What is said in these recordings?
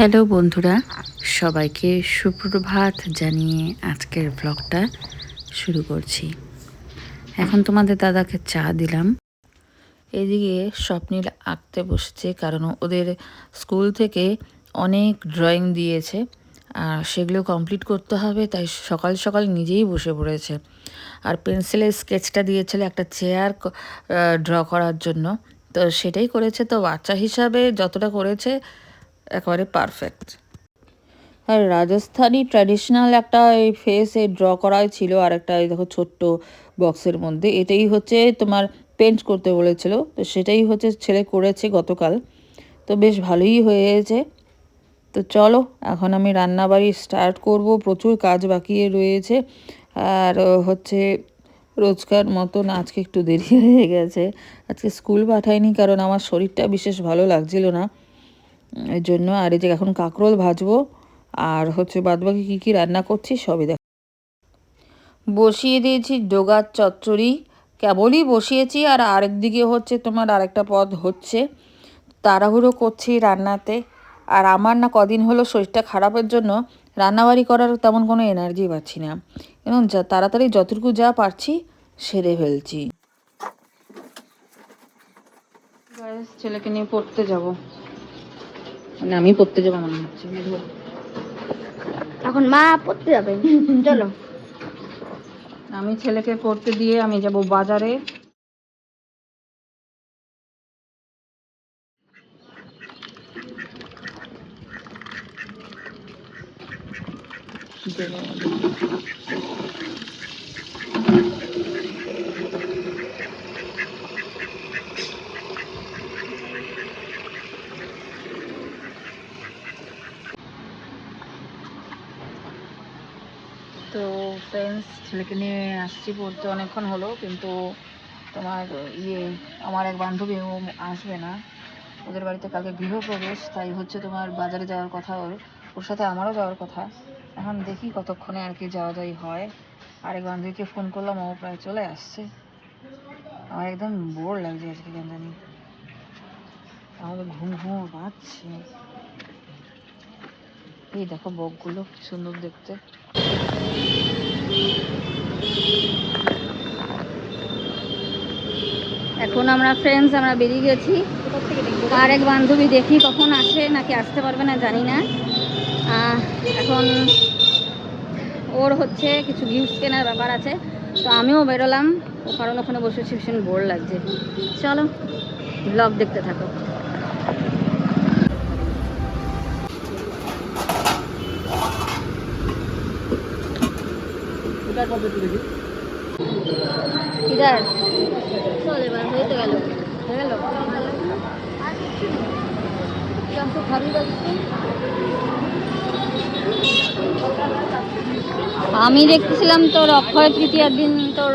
Hello বন্ধুরা, সবাইকে সুপ্রভাত জানিয়ে আজকের ব্লগটা শুরু করছি। এখন তোমাদের দাদাকে চা দিলাম। এদিকে স্বপ্নীল আঁকতে বসেছে কারণ ওদের স্কুল থেকে অনেক ড্রয়িং দিয়েছে আর সেগুলো কমপ্লিট করতে হবে, তাই সকাল সকাল নিজেই বসে পড়েছে। আর পেন্সিলের স্কেচটা দিয়েছিল একটা চেয়ার ড্র করার জন্য। তো সেটাই করেছে। তো বাচ্চা হিসাবে যতটা করেছে একেবারে পারফেক্ট আর রাজস্থানি ট্র্যাডিশনাল একটা এই ফেস এই ড্র করাই ছিল আর একটা এই দেখো ছোট্ট বক্সের মধ্যে। এটাই হচ্ছে তোমার পেন্ট করতে বলেছিল। তো সেটাই হচ্ছে ছেলে করেছে গতকাল। তো বেশ ভালোই হয়েছে। তো চলো, এখন আমি রান্নাবাড়ি স্টার্ট করব। প্রচুর কাজ বাকি রয়েছে। আর হচ্ছে রোজকার মতন আজকে একটু দেরি হয়ে গেছে। আজকে স্কুল পাঠাইনি কারণ আমার শরীরটা বিশেষ ভালো লাগছিল না। এর জন্য আর এই যে এখন কাঁকরোল ভাজবো, আর হচ্ছে বাদবাকি কী কী রান্না করছি সবই দেখ বসিয়ে দিয়েছি ডোগার চচ্চড়ি। কেবলই বসিয়েছি আর আরেক দিকে হচ্ছে তোমার আরেকটা পদ হচ্ছে। তাড়াহুড়ো করছি রান্নাতে। আর আমার না কদিন হলো শরীরটা খারাপের জন্য রান্নাবাড়ি করার তেমন কোনো এনার্জি পাচ্ছি না। এবং যা তাড়াতাড়ি যতটুকু যা পারছি সেরে ফেলছি। ছেলেকে নিয়ে পড়তে যাব। মানে আমি পড়তে যাব মনে হচ্ছে। এখন মা পড়তে যাবে। চলো। আমি ছেলেকে পড়তে দিয়ে আমি যাব বাজারে। তো ফ্রেন্ডস ছেলেকে নিয়ে আসছি পড়তে অনেকক্ষণ হলো, কিন্তু তোমার ইয়ে আমার এক বান্ধবী, ও আসবে না। ওদের বাড়িতে কালকে গৃহপ্রবেশ, তাই হচ্ছে তোমার বাজারে যাওয়ার কথা, ওর ওর সাথে আমারও যাওয়ার কথা। এখন দেখি কতক্ষণে আর কি যাওয়া যাই হয়। আরেক বান্ধবীকে ফোন করলাম, ও প্রায় চলে আসছে। আমার একদম বোর লাগছে আজকে কেন জানি। আমাকে ঘুম ঘুম পাচ্ছে। এই দেখো বকগুলো, কি সুন্দর দেখতে। এখন আমরা ফ্রেন্ডস আমরা বেরিয়ে গেছি। আর এক বান্ধবী দেখি কখন আসে, নাকি আসতে পারবে না, জানি না। এখন ওর হচ্ছে কিছু গিফটস কেনার ব্যাপার আছে। তো আমিও বেরোলাম। কারণ ওখানে বসেছি ভীষণ বোর লাগছে। চলো ব্লগ দেখতে থাকো। আমি দেখতেছিলাম তোর অক্ষয় তৃতীয়ার দিন তোর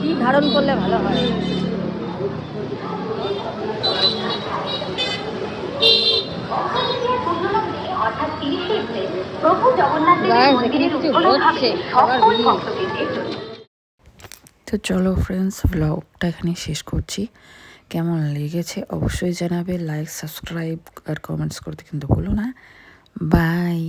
কি ধারণ করলে ভালো হয় Guys, এখানে কিছু হচ্ছে সবার ভিড়। তো চলো ফ্রেন্ডস ব্লগটা এখানে শেষ করছি। কেমন লেগেছে অবশ্যই জানাবে লাইক সাবস্ক্রাইব আর কমেন্টস করতে কিন্তু ভুলো না। বাই